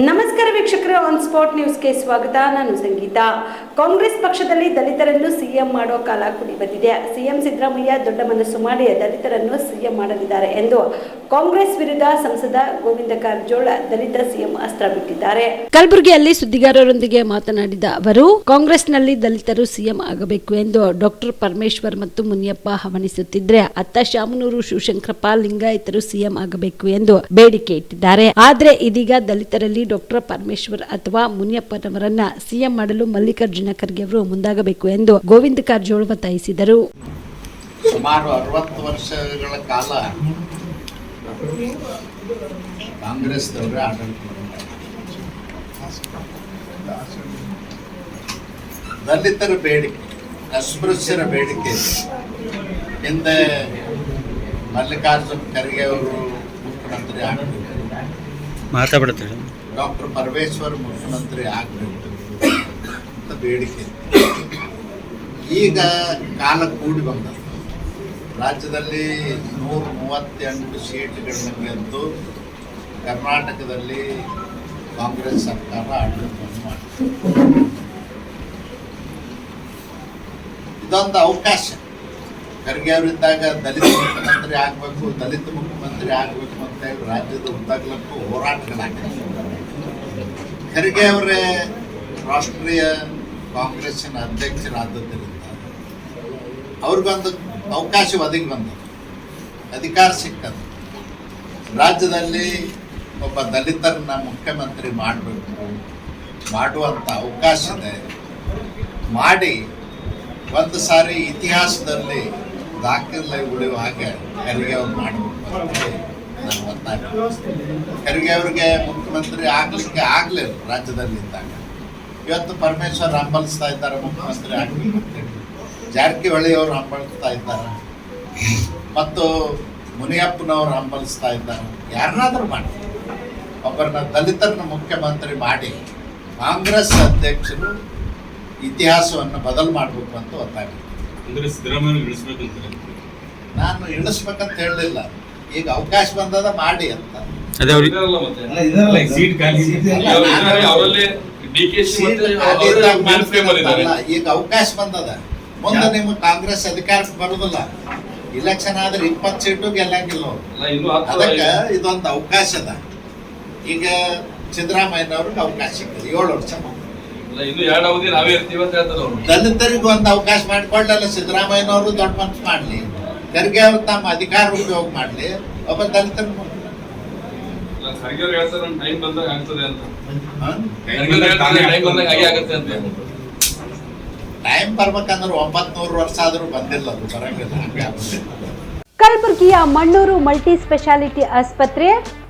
ನಮಸ್ಕಾರ ವೀಕ್ಷಕರ on spot ನ್ಯೂಸ್ಗೆ ಸ್ವಾಗತ. ನಾನು ಸಂಗೀತ. ಕಾಂಗ್ರೆಸ್ ಪಕ್ಷದಲ್ಲಿ ದಲಿತರನ್ನು ಸಿಎಂ ಮಾಡೋ ಕಾಲ ಕುಡಿ ಬಂದಿದೆ. ಸಿಎಂ ಸಿದ್ದರಾಮಯ್ಯ ದೊಡ್ಡ ಮನಸ್ಸು ಮಾಡಿ ದಲಿತರನ್ನು ಸಿಎಂ ಮಾಡಲಿದ್ದಾರೆ ಎಂದು ಕಾಂಗ್ರೆಸ್ ವಿರುದ್ಧ ಸಂಸದ ಗೋವಿಂದ ಕಾರಜೋಳ ದಲಿತ ಸಿಎಂ ಅಸ್ತ್ರ ಬಿಟ್ಟಿದ್ದಾರೆ. ಕಲಬುರಗಿಯಲ್ಲಿ ಸುದ್ದಿಗಾರರೊಂದಿಗೆ ಮಾತನಾಡಿದ ಅವರು, ಕಾಂಗ್ರೆಸ್ನಲ್ಲಿ ದಲಿತರು ಸಿಎಂ ಆಗಬೇಕು ಎಂದು ಡಾಕ್ಟರ್ ಪರಮೇಶ್ವರ್ ಮತ್ತು ಮುನಿಯಪ್ಪ ಹವಣಿಸುತ್ತಿದ್ರೆ ಅತ್ತ ಶಾಮನೂರು ಶಿವಶಂಕರಪ್ಪ ಲಿಂಗಾಯತರು ಸಿಎಂ ಆಗಬೇಕು ಎಂದು ಬೇಡಿಕೆ ಇಟ್ಟಿದ್ದಾರೆ. ಆದರೆ ಇದೀಗ ದಲಿತರಲ್ಲಿ ಡಾಕ್ಟರ್ ಪರಮೇಶ್ವರ್ ಅಥವಾ ಮುನಿಯಪ್ಪನವರನ್ನ ಸಿಎಂ ಮಾಡಲು ಮಲ್ಲಿಕಾರ್ಜುನ ಖರ್ಗೆ ಅವರು ಮುಂದಾಗಬೇಕು ಎಂದು ಗೋವಿಂದ ಕಾರಜೋಳ ಒತ್ತಾಯಿಸಿದರು. ಸುಮಾರು ಅರವತ್ತು ವರ್ಷಗಳ ಕಾಲ ಕಾಂಗ್ರೆಸ್. ದಲಿತರ ಬೇಡಿಕೆ, ಅಸ್ಪೃಶ್ಯರ ಬೇಡಿಕೆ. ಹಿಂದೆ ಮಲ್ಲಿಕಾರ್ಜುನ್ ಖರ್ಗೆ ಅವರು ಮುಖ್ಯಮಂತ್ರಿ ಆಗಬೇಕು. ಮಾತಾಡ್ತಾರೆ ಡಾಕ್ಟರ್ ಪರಮೇಶ್ವರ್ ಮುಖ್ಯಮಂತ್ರಿ ಆಗಬೇಕು ಅಂತ ಬೇಡಿಕೆ. ಈಗ ಕಾಲ ಕೂಡಿ ಬಂದ ರಾಜ್ಯದಲ್ಲಿ ನೂರ ಮೂವತ್ತೆಂಟು ಸೀಟ್ಗಳನ್ನು ಗೆದ್ದು ಕರ್ನಾಟಕದಲ್ಲಿ ಕಾಂಗ್ರೆಸ್ ಸರ್ಕಾರ ಆಡಳಿತವನ್ನು ಮಾಡಿದೆ ಇದೊಂದು ಅವಕಾಶ. ಖರ್ಗೆ ಅವರಿದ್ದಾಗ ದಲಿತ ಮುಖ್ಯಮಂತ್ರಿ ಆಗಬೇಕು, ದಲಿತ ಮುಖ್ಯಮಂತ್ರಿ ಆಗಬೇಕು. ಹೇಳಿ ರಾಜ್ಯದ ಉದ್ದಾಗಲಕ್ಕೂ ಹೋರಾಟಗಳಾಗಿವೆ ಖರ್ಗೆ ಅವರೇ ರಾಷ್ಟ್ರೀಯ ಕಾಂಗ್ರೆಸ್ಸಿನ ಅಧ್ಯಕ್ಷರಾದದ್ದರಿಂದ ಅವ್ರಿಗೊಂದು ಅವಕಾಶ ಒದಗಿ ಬಂದದ್ದು. ಅಧಿಕಾರ ಸಿಕ್ಕದು ರಾಜ್ಯದಲ್ಲಿ ಒಬ್ಬ ದಲಿತರನ್ನ ಮುಖ್ಯಮಂತ್ರಿ ಮಾಡಬೇಕು ಮಾಡುವಂಥ ಅವಕಾಶ ಇದೆ. ಮಾಡಿ ಒಂದು ಸಾರಿ ಇತಿಹಾಸದಲ್ಲಿ ದಾಖಲೆ ಉಳಿಯುವ ಹಾಗೆ ಖರ್ಗೆ ಅವ್ರು ಮಾಡಬೇಕು ಅಂತೇಳಿ ನಾನು ಒತ್ತಾಯ ಖರ್ಗೆ ಅವ್ರಿಗೆ ಮುಖ್ಯಮಂತ್ರಿ ಆಗ್ಲಿಕ್ಕೆ ಆಗ್ಲಿಲ್ಲ ರಾಜ್ಯದಲ್ಲಿ ಇದ್ದಾಗ. ಇವತ್ತು ಪರಮೇಶ್ವರ್ ಹಂಬಲಿಸ್ತಾ ಇದ್ದಾರೆ ಮುಖ್ಯಮಂತ್ರಿ ಆಗ್ಬೇಕು ಅಂತೇಳಿ ಜಾರಕಿಹೊಳಿ ಅವರು ಹಂಬಲಿಸ್ತಾ ಇದ್ದಾರೆ. ಮತ್ತು ಮುನಿಯಪ್ಪನವ್ರು ಹಂಬಲಿಸ್ತಾ ಇದ್ದಾರೆ. ಯಾರನ್ನಾದ್ರೂ ಮಾಡಿ. ಒಬ್ಬರನ್ನ ದಲಿತರನ್ನ ಮುಖ್ಯಮಂತ್ರಿ ಮಾಡಿ ಕಾಂಗ್ರೆಸ್ ಅಧ್ಯಕ್ಷರು ಇತಿಹಾಸವನ್ನು ಬದಲು ಮಾಡಬೇಕು ಅಂತ ಒತ್ತಾಯ. ಅಂದ್ರೆ ಸಿದ್ದರಾಮಯ್ಯ ಇಳಿಸ್ಬೇಕಂತ ನಾನು ಇಳಿಸ್ಬೇಕಂತ ಹೇಳಲಿಲ್ಲ. ಈಗ ಅವಕಾಶ ಬಂದದ ಮಾಡಿ ಅಂತ. ಅದೇ ಅವ್ರಿಗೆ ಇದಾರಲ್ಲ ಮತ್ತೆ. ಇದಾರೆ, ಅವರಲ್ಲೇ ಮತ್ತೆ ಅವರೇ ಅಲ್ಲಿ ಇದ್ದಾರೆ. ಈಗ ಅವಕಾಶ ಬಂದದ. ಮುಂದೆ ನಿಮ್ಮ ಕಾಂಗ್ರೆಸ್ ಅಧಿಕಾರಕ್ಕೆ ಬರುದಿಲ್ಲ. ಇಲೆಕ್ಷನ್ ಆದ್ರೆ ಇಪ್ಪತ್ತು ಸೀಟು ಗೆಲ್ಲಂಗಿಲ್ಲ ಅದಕ್ಕ ಅಲ್ಲ ಇನ್ನು ಹತ್ತು ಅದಕ್ಕೆ ಇದೊಂದು ಅವಕಾಶ ಅದ. ಈಗ ಸಿದ್ದರಾಮಯ್ಯನವ್ರಿಗೆ ಅವಕಾಶ ಸಿಗ್ತದೆ ಏಳು ವರ್ಷ ದಲಿತರಿಗೂ ಅಲ್ಲ ಇನ್ನು ಎರಡು ಅವಧಿ ನಾವೇ ಇರ್ತೀವಿ ಅಂತ ಹೇಳ್ತಾರೆ ಅವರು. ದಲಿತರಿಗೆ ಒಂದು ಅವಕಾಶ ಮಾಡಿಕೊಳ್ಳಲ್ಲ. ಸಿದ್ದರಾಮಯ್ಯನವರು ದೊಡ್ಡ ಮನಸ್ಸು ಮಾಡಲಿ ಖರ್ಗೆ ಅವರು ತಮ್ಮ ಅಧಿಕಾರ ಉಪಯೋಗ ಮಾಡಲಿ ಒಬ್ಬ ದಲಿತ ಟೈಮ್ ಬಂದಾಗ ಆಗ್ತದೆ ಅಂತ. ಹ? ಖರ್ಗೆ ಟೈಮ್ ಬಂದಾಗ ಹಾಗೆ ಆಗುತ್ತೆ ಅಂತ. ಟೈಮ್ ಬರ್ಬೇಕಂದ್ರೆ ಒಂಬತ್ತು ನೂರು ವರ್ಷ ಆದ್ರೂ ಬಂದಿಲ್ಲ ಅದು ಬರಂಗಿಲ್ಲ ಕಲಬುರಗಿಯ ಮಣ್ಣೂರು ಮಲ್ಟಿ ಸ್ಪೆಷಾಲಿಟಿ ಆಸ್ಪತ್ರೆ